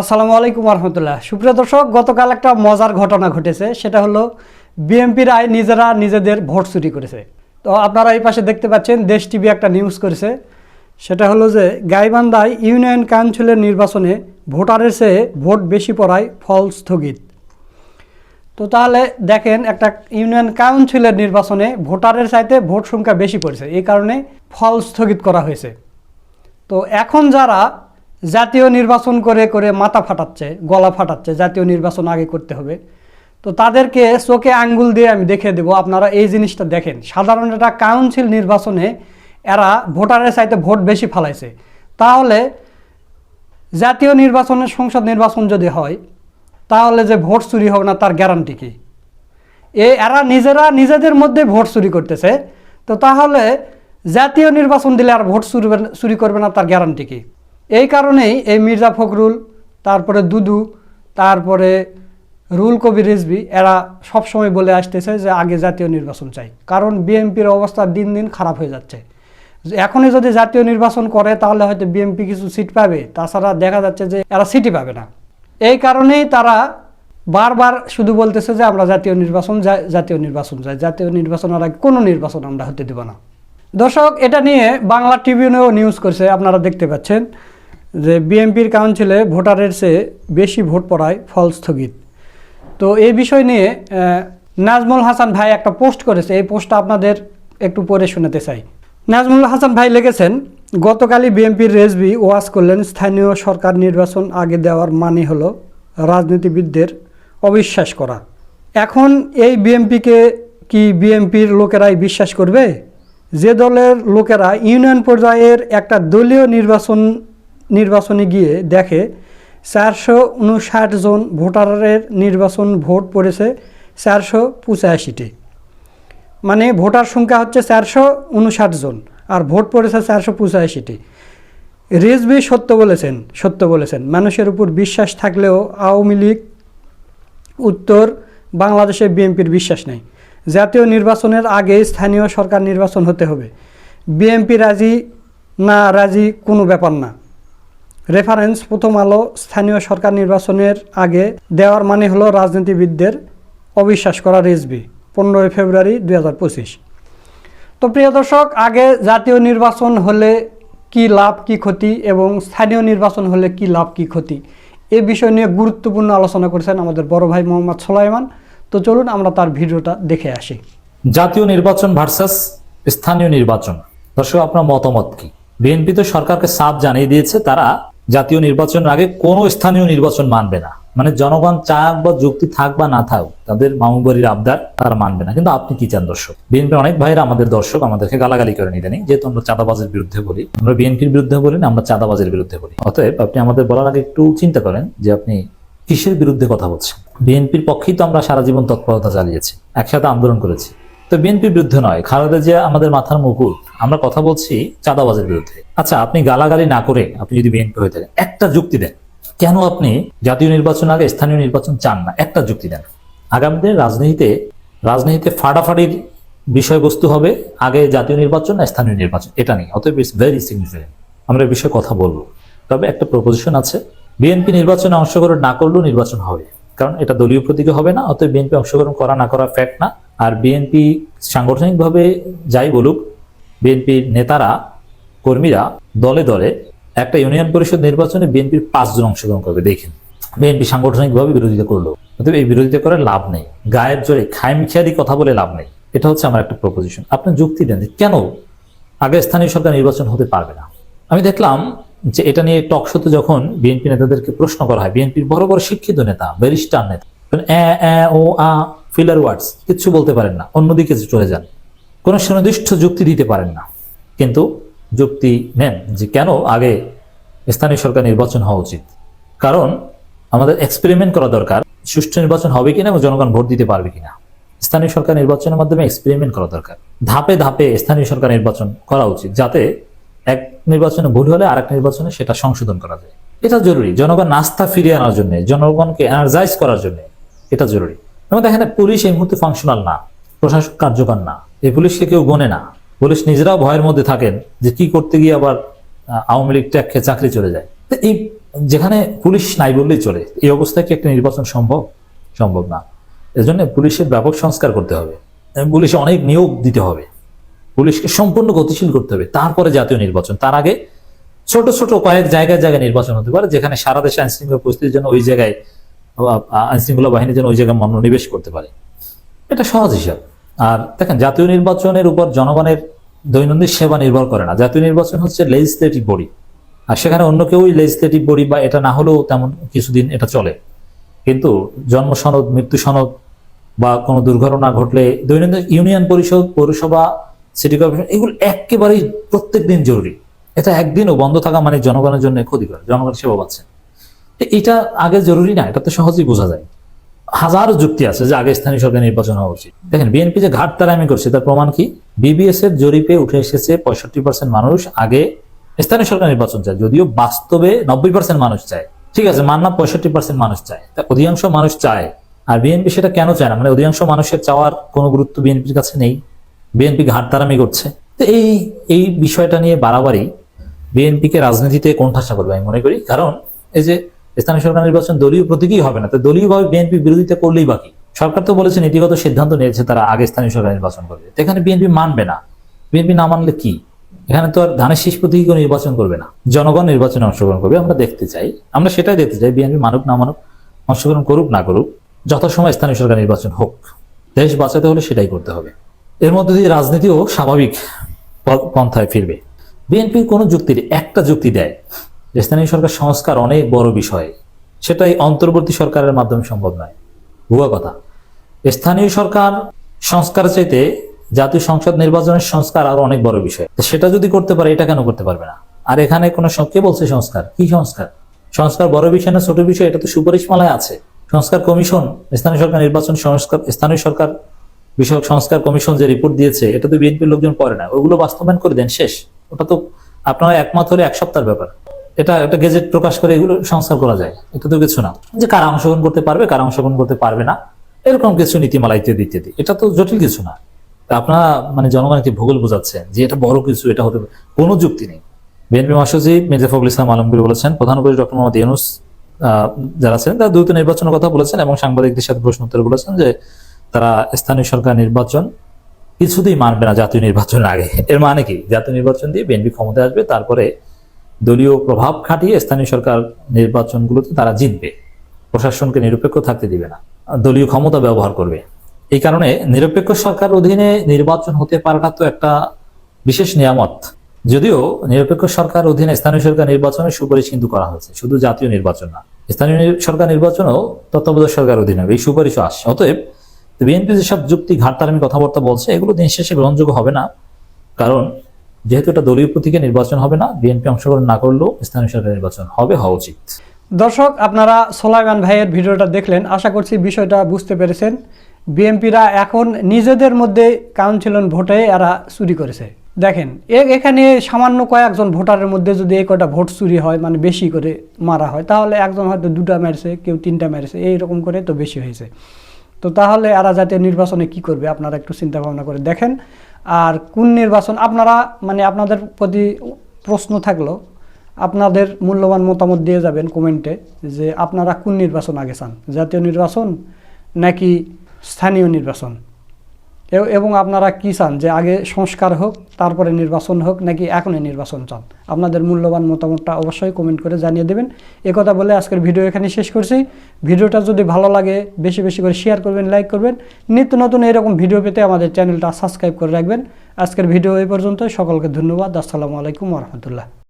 আসসালামু আলাইকুম রহমতুল্লাহ সুপ্রিয় দর্শক, গতকাল একটা মজার ঘটনা ঘটেছে। সেটা হলো বিএনপির আয় নিজেরা নিজেদের ভোট চুরি করেছে। তো আপনারা এই পাশে দেখতে পাচ্ছেন, দেশ টিভি একটা নিউজ করেছে। সেটা হলো যে, গাইবান্ধায় ইউনিয়ন কাউন্সিলের নির্বাচনে ভোটারের চেয়ে ভোট বেশি পড়ায় ফল স্থগিত। তো তাহলে দেখেন, একটা ইউনিয়ন কাউন্সিলের নির্বাচনে ভোটারের চাইতে ভোট সংখ্যা বেশি পড়েছে। এই কারণে ফল স্থগিত করা হয়েছে। তো এখন যারা জাতীয় নির্বাচন করে করে মাথা ফাটাচ্ছে, গলা ফাটাচ্ছে, জাতীয় নির্বাচন আগে করতে হবে। তো তাদেরকে চোখে আঙ্গুল দিয়ে আমি দেখে দেব, আপনারা এই জিনিসটা দেখেন। সাধারণ একটা কাউন্সিল নির্বাচনে এরা ভোটারের চাইতে ভোট বেশি ফালাইছে। তাহলে জাতীয় নির্বাচনের সংসদ নির্বাচন যদি হয়, তাহলে যে ভোট চুরি হবে না, তার গ্যারান্টি কি? এ এরা নিজেরা নিজেদের মধ্যে ভোট চুরি করতেছে, তো তাহলে জাতীয় নির্বাচন দিলে আর ভোট চুরি চুরি করবে না, তার গ্যারান্টি কি? এই কারণেই এই মির্জা ফখরুল, তারপরে দুদু, তারপরে রুল কবির রিজবি এরা সবসময় বলে আসতেছে যে আগে জাতীয় নির্বাচন চাই। কারণ বিএনপির অবস্থা দিন দিন খারাপ হয়ে যাচ্ছে। এখনই যদি জাতীয় নির্বাচন করে, তাহলে হয়তো বিএনপি কিছু সিট পাবে। তাছাড়া দেখা যাচ্ছে যে এরা সিটই পাবে না। এই কারণেই তারা বারবার শুধু বলতেছে যে আমরা জাতীয় নির্বাচন যা- জাতীয় নির্বাচন চাই। জাতীয় নির্বাচনের আগে কোনো নির্বাচন আমরা হতে দেব না। দর্শক, এটা নিয়ে বাংলা ট্রিবিউনেও নিউজ করছে, আপনারা দেখতে পাচ্ছেন। যে বিএনপির কাউন্সিলে ভোটারের চেয়ে বেশি ভোট পড়ায় ফল স্থগিত। তো এই বিষয় নিয়ে নাজমুল হাসান ভাই একটা পোস্ট করেছে। এই পোস্টটা আপনাদের একটু পড়ে শোনাতে চাই। নাজমুল হাসান ভাই লিখেছেন, গতকালই বিএনপির রেজবি ওয়াজ করলেন, স্থানীয় সরকার নির্বাচন আগে দেওয়ার মানে হলো রাজনীতিবিদদের অবিশ্বাস করা। এখন এই বিএনপিকে কি বিএনপির লোকেরাই বিশ্বাস করবে? যে দলের লোকেরা ইউনিয়ন পর্যায়ের একটা দলীয় নির্বাচন নির্বাচনে গিয়ে দেখে, চারশো উনষাট জন ভোটারের নির্বাচন ভোট পড়েছে চারশো পঁচাশিটি। মানে ভোটার সংখ্যা হচ্ছে চারশো উনষাট জন আর ভোট পড়েছে চারশো পঁচাশিটি। রিজভি সত্য বলেছেন সত্য বলেছেন। মানুষের উপর বিশ্বাস থাকলেও আওয়ামী লীগ উত্তর বাংলাদেশে বিএনপির বিশ্বাস নেই। জাতীয় নির্বাচনের আগে স্থানীয় সরকার নির্বাচন হতে হবে। বিএনপি রাজি না রাজি কোনো ব্যাপার না। রেফারেন্স প্রথম আলো স্থানীয় সরকার নির্বাচনের আগে দেওয়ার মানে হলো রাজনীতিবিদদের অবিশ্বাস করা রেজবি, পনেরোই ফেব্রুয়ারি দুই হাজার পঁচিশ। তো প্রিয় দর্শক, আগে জাতীয় নির্বাচন হলে কি লাভ, কি ক্ষতি এবং স্থানীয় নির্বাচন হলে কি লাভ, কি ক্ষতি, এ বিষয় নিয়ে গুরুত্বপূর্ণ আলোচনা করেছেন আমাদের বড় ভাই মোহাম্মদ সোলাইমান। তো চলুন আমরা তার ভিডিওটা দেখে আসি। জাতীয় নির্বাচন ভার্সাস স্থানীয় নির্বাচন। দর্শক, আপনার মতামত কি? বিএনপি তো সরকারকে সাফ জানিয়ে দিয়েছে, তারা জাতীয় নির্বাচনের আগে কোনো স্থানীয় নির্বাচন মানবে না। মানে জনগণ চাক বা যুক্তি থাক বা না থাক, তাদের মামুবাড়ির আবদার তারা মানবে না। কিন্তু আপনি কি চান দর্শক? বিএনপির অনেক ভাইরা আমাদের দর্শক, আমাদেরকে গালাগালি করে নিতে নেই যেহেতু আমরা চাঁদাবাজের বিরুদ্ধে বলি। আমরা বিএনপির বিরুদ্ধে বলি না, আমরা চাঁদাবাজের বিরুদ্ধে বলি। অতএব আপনি আমাদের বলার আগে একটু চিন্তা করেন যে আপনি কিসের বিরুদ্ধে কথা বলছেন? বিএনপির পক্ষেই তো আমরা সারা জীবন তৎপরতা চালিয়েছি, একসাথে আন্দোলন করেছি। তো বিএনপির বিরুদ্ধে নয়, খালেদা জিয়া আমাদের মাথার মুকুট। আমরা কথা বলছি চাঁদাবাজের বিরুদ্ধে। আচ্ছা আপনি গালাগালি না করে আপনি যদি বিএনপি হয়ে থাকেন, একটা যুক্তি দেন। কেন আপনি জাতীয় নির্বাচন আগে স্থানীয় নির্বাচন চান না? একটা যুক্তি দেন। আগামী রাজনীতিতে রাজনীতিতে ফাটাফাটির বিষয়বস্তু হবে আগে জাতীয় নির্বাচন না স্থানীয় নির্বাচন। এটা নেই অতএব ইটস ভেরি সিগনিফিকেন্ট আমরা বিষয়ে কথা বলব। তবে একটা প্রপোজিশন আছে, বিএনপি নির্বাচনে অংশগ্রহণ না করলেও নির্বাচন হবে। কারণ এটা দলীয় প্রতীকে হবে না, অতএব বিএনপি অংশগ্রহণ করা না করা ফ্যাক্ট না। আর বিএনপি সাংগঠনিকভাবে যাই বলুক বিএনপির নেতারা, কর্মীরা দলে দলে একটা ইউনিয়ন পরিষদ নির্বাচনে বিএনপির পাঁচজন অংশগ্রহণ করবে, দেখেন। বিএনপি সাংগঠনিকভাবে বিরোধিতা করল, অতএব এই বিরোধিতা করে লাভ নেই। গায়ের জোরে খাইমখিয়াদি কথা বলে লাভ নেই। এটা হচ্ছে আমার একটা প্রপোজিশন আপনি যুক্তি দেন কেন আগে স্থানীয় সরকার নির্বাচন হতে পারবে না? আমি দেখলাম যে এটা নিয়ে টক শোতে যখন বিএনপি নেতাদেরকে প্রশ্ন করা হয় বিএনপির বড় বড় শিক্ষিত নেতা, ব্যারিস্টার নেতা ও, আ ফিলার ওয়ার্ডস কিচ্ছু বলতে পারেন না, অন্যদিকে চলে যান। কোনো সুনির্দিষ্ট যুক্তি দিতে পারেন না। কিন্তু যুক্তি নেন যে কেন আগে স্থানীয় সরকার নির্বাচন হওয়া উচিত। কারণ আমাদের এক্সপেরিমেন্ট করা দরকার, সুষ্ঠু নির্বাচন হবে কিনা এবং জনগণ ভোট দিতে পারবে কিনা। স্থানীয় সরকার নির্বাচনের মাধ্যমে এক্সপেরিমেন্ট করা দরকার। ধাপে ধাপে স্থানীয় সরকার নির্বাচন করা উচিত, যাতে এক নির্বাচনে ভুল হলে আরেক নির্বাচনে সেটা সংশোধন করা যায়। এটা জরুরি। জনগণ নাস্তা ফিরিয়ে আনার জন্য, জনগণকে এনার্জাইজ করার জন্য এটা জরুরি। এবং দেখেন পুলিশ এই মুহূর্তে ফাংশনাল না, প্রশাসক কার্যকর না। এই পুলিশকে কেউ গনে না। পুলিশ নিজেরাও ভয়ের মধ্যে থাকেন যে কি করতে গিয়ে আবার আওয়ামী লীগ ট্যাগ চাকরি চলে যায়। তো এই যেখানে পুলিশ নাই বললেই চলে, এই অবস্থায় কি একটা নির্বাচন সম্ভব? সম্ভব না। এজন্য পুলিশের ব্যাপক সংস্কার করতে হবে। পুলিশে অনেক নিয়োগ দিতে হবে। পুলিশকে সম্পূর্ণ গতিশীল করতে হবে। তারপরে জাতীয় নির্বাচন। তার আগে ছোট ছোট কয়েক জায়গায় জায়গায় নির্বাচন হতে পারে, যেখানে সারা দেশে আইন শৃঙ্খলা পরিস্থিতির জন্য ওই জায়গায় আইন শৃঙ্খলা বাহিনীর জন্য ওই জায়গায় মনোনিবেশ করতে পারে। এটা সহজ হিসাব। আর দেখেন, জাতীয় নির্বাচনের উপর জনগণের দৈনন্দিন সেবা নির্ভর করে না। জাতীয় নির্বাচন হচ্ছে লেজিসলেটিভ বডি আর সেখানে অন্য কেউই লেজিসলেটিভ বডি বা এটা না হলেও তেমন কিছুদিন এটা চলে। কিন্তু জন্ম সনদ মৃত্যু সনদ বা কোনো দুর্ঘটনা ঘটলে দৈনন্দিন ইউনিয়ন পরিষদ, পৌরসভা সিটি কর্পোরেশন এগুলো একেবারেই প্রত্যেক দিন জরুরি। এটা একদিনও বন্ধ থাকা মানে জনগণের জন্য ক্ষতিকর। জনগণ সেবা পাচ্ছে এটা আগে জরুরি না এটা তো সহজেই বোঝা যায়। হাজারো যুক্তি আছে যে আগে স্থানীয় সরকার নির্বাচন হওয়া উচিত। দেখেন, বিএনপি যে ঘাট তারামি করছে, তার প্রমাণ কি? বিবিএস এর জরিপে উঠে এসেছে পঁয়ষট্টি পার্সেন্ট মানুষ আগে স্থানীয় সরকার নির্বাচন চায়, যদিও বাস্তবে নব্বই পার্সেন্ট মানুষ চায়। ঠিক আছে মানলাম পঁয়ষট্টি পার্সেন্ট মানুষ চায়। তা অধিকাংশ মানুষ চায়। আর বিএনপি সেটা কেন চায় না? মানে অধিকাংশ মানুষের চাওয়ার কোনো গুরুত্ব বিএনপির কাছে নেই। বিএনপি ঘাট তারামি করছে। তো এই এই বিষয়টা নিয়ে বাড়াবাড়ি বিএনপিকে রাজনীতিতে কোণঠাসা করবে আমি মনে করি। কারণ এই যে স্থানীয় সরকার নির্বাচন দলীয় প্রতীকই হবে না। তো দলীয়ভাবে বিএনপি বিরোধিতা করলেই বাকি সরকার তো বলেছে নীতিগত সিদ্ধান্ত নিয়েছে তারা আগে স্থানীয় সরকার নির্বাচন করবে। এখানে বিএনপি মানবে না। বিএনপি না মানলে কি? এখানে তো আর ধানের শীষ প্রতীকও নির্বাচন করবে না। জনগণ নির্বাচনে অংশগ্রহণ করবে, আমরা দেখতে চাই। আমরা সেটাই দেখতে চাই, বিএনপি মানুক, না মানুক, অংশগ্রহণ করুক, না করুক, যথাসময় স্থানীয় সরকার নির্বাচন হোক। দেশ বাঁচাতে হলে সেটাই করতে হবে। এর মধ্যে দিয়ে রাজনীতিও স্বাভাবিক পন্থায় ফিরবে। বিএনপি কোনো যুক্তির একটা যুক্তি দেয় যে স্থানীয় সরকার সংস্কার অনেক বড় বিষয়। সেটাই অন্তর্বর্তী সরকারের মাধ্যমে সম্ভব নয়। ভুয়া কথা। স্থানীয় সরকার সংস্কার চাইতে জাতীয় সংসদ নির্বাচনের সংস্কার আরও অনেক বড় বিষয়। সেটা যদি করতে পারে, এটা কেন করতে পারবে না? আর এখানে কোনো কে বলছে সংস্কার? কি সংস্কার? সংস্কার বড় বিষয় না ছোট বিষয়? এটা তো সুপারিশ মালায় আছে। সংস্কার কমিশন, স্থানীয় সরকার নির্বাচন সংস্কার, স্থানীয় সরকার বিষয়ক সংস্কার কমিশন যে রিপোর্ট দিয়েছে, এটা তো বিএনপির লোকজন পড়ে না। ওগুলো বাস্তবায়ন করে দেন, শেষ। ওটা তো আপনারা একমত হলে এক সপ্তাহের ব্যাপার। এটা একটা গেজেট প্রকাশ করে এগুলো সংস্কার করা যায়। এটা তো কিছু না। যে কারা অংশগ্রহণ করতে পারবে, কারা অংশগ্রহণ করতে পারবে না, এরকম কিছু নীতিমালা ইত্যাদি ইত্যাদি। এটা তো জটিল কিছু না। আপনারা মানে জনগণকে ভূগোল বোঝাচ্ছেন যে এটা বড় কিছু, এটা হতে কোনো যুক্তি নেই। বিএনপি মহাসচিব মির্জা ফখরুল ইসলাম আলমগীর বলেছেন, প্রধান উপদেষ্টা ডক্টর মোহাম্মদ ইউনুস যারা ছিলেন, তারা দ্রুত নির্বাচনের কথা বলেছেন এবং সাংবাদিকদের সাথে প্রশ্ন উত্তরে বলেছেন যে তারা স্থানীয় সরকার নির্বাচন কিছুতেই মানবে না জাতীয় নির্বাচনের আগে। এর মানে কি? জাতীয় নির্বাচন দিয়ে বিএনপি ক্ষমতায় আসবে, তারপরে দলীয় প্রভাব খাটিয়ে স্থানীয় সরকার নির্বাচনগুলোতে তারা জিতবে। প্রশাসনকে নিরপেক্ষ থাকতে দিবে না। দলীয় ক্ষমতা ব্যবহার করবে। এই কারণে নিরপেক্ষ সরকার অধীনে নির্বাচন হতে পারাটা তো একটা বিশেষ নিয়ামত। যদিও নিরপেক্ষ সরকার অধীনে স্থানীয় সরকার নির্বাচনের সুপারিশ কিন্তু করা হয়েছে। শুধু জাতীয় নির্বাচন না। স্থানীয় সরকার নির্বাচনও তত্ত্বাবধায়ক সরকার অধীনে। এই সুপারিশও আসছে। অতএব বিএনপি যেসব যুক্তি ঘাটতারামি কথাবার্তা বলছে, এগুলো দিন শেষে গ্রহণযোগ্য হবে না। কারণ যেহেতু এটা দলীয় প্রতীকে নির্বাচন হবে না, বিএনপি অংশগ্রহণ না করলেও স্থানীয় সরকার নির্বাচন হবে, হওয়া উচিত। দর্শক, আপনারা সোলাইমান ভাইয়ের ভিডিওটা দেখলেন। আশা করছি বিষয়টা বুঝতে পেরেছেন। বিএনপিরা এখন নিজেদের মধ্যে কাউন্সিলন ভোটে এরা চুরি করেছে। দেখেন এখানে সামান্য কয়েকজন ভোটারের মধ্যে যদি এই কটা ভোট চুরি হয় মানে বেশি করে মারা হয়, তাহলে একজন হয়তো দুটা মেরেছে, কেউ তিনটা মেরেছে এইরকম করে তো বেশি হয়েছে। তো তাহলে এরা জাতীয় নির্বাচনে কি করবে, আপনারা একটু চিন্তা ভাবনা করে দেখেন। আর কোন নির্বাচন আপনারা মানে আপনাদের প্রতি প্রশ্ন থাকল, আপনাদের মূল্যবান মতামত দিয়ে যাবেন কমেন্টে যে আপনারা কোন নির্বাচন আগে চান? জাতীয় নির্বাচন নাকি স্থানীয় নির্বাচন? এবং আপনারা কি চান? যে আগে সংস্কার হোক, তারপরে নির্বাচন হোক, নাকি এখনই নির্বাচন চান? আপনাদের মূল্যবান মতামতটা অবশ্যই কমেন্ট করে জানিয়ে দেবেন। কথা বলে আজকের ভিডিও এখানে শেষ করছি। ভিডিওটা যদি ভালো লাগে, বেশি বেশি করে শেয়ার করবেন লাইক করবেন। নিত্য নতুন এরকম ভিডিও পেতে আমাদের চ্যানেলটা সাবস্ক্রাইব করে রাখবেন। আজকের ভিডিও এই পর্যন্ত সকলকে ধন্যবাদ। আসসালামু আলাইকুম রহমতুল্লাহ।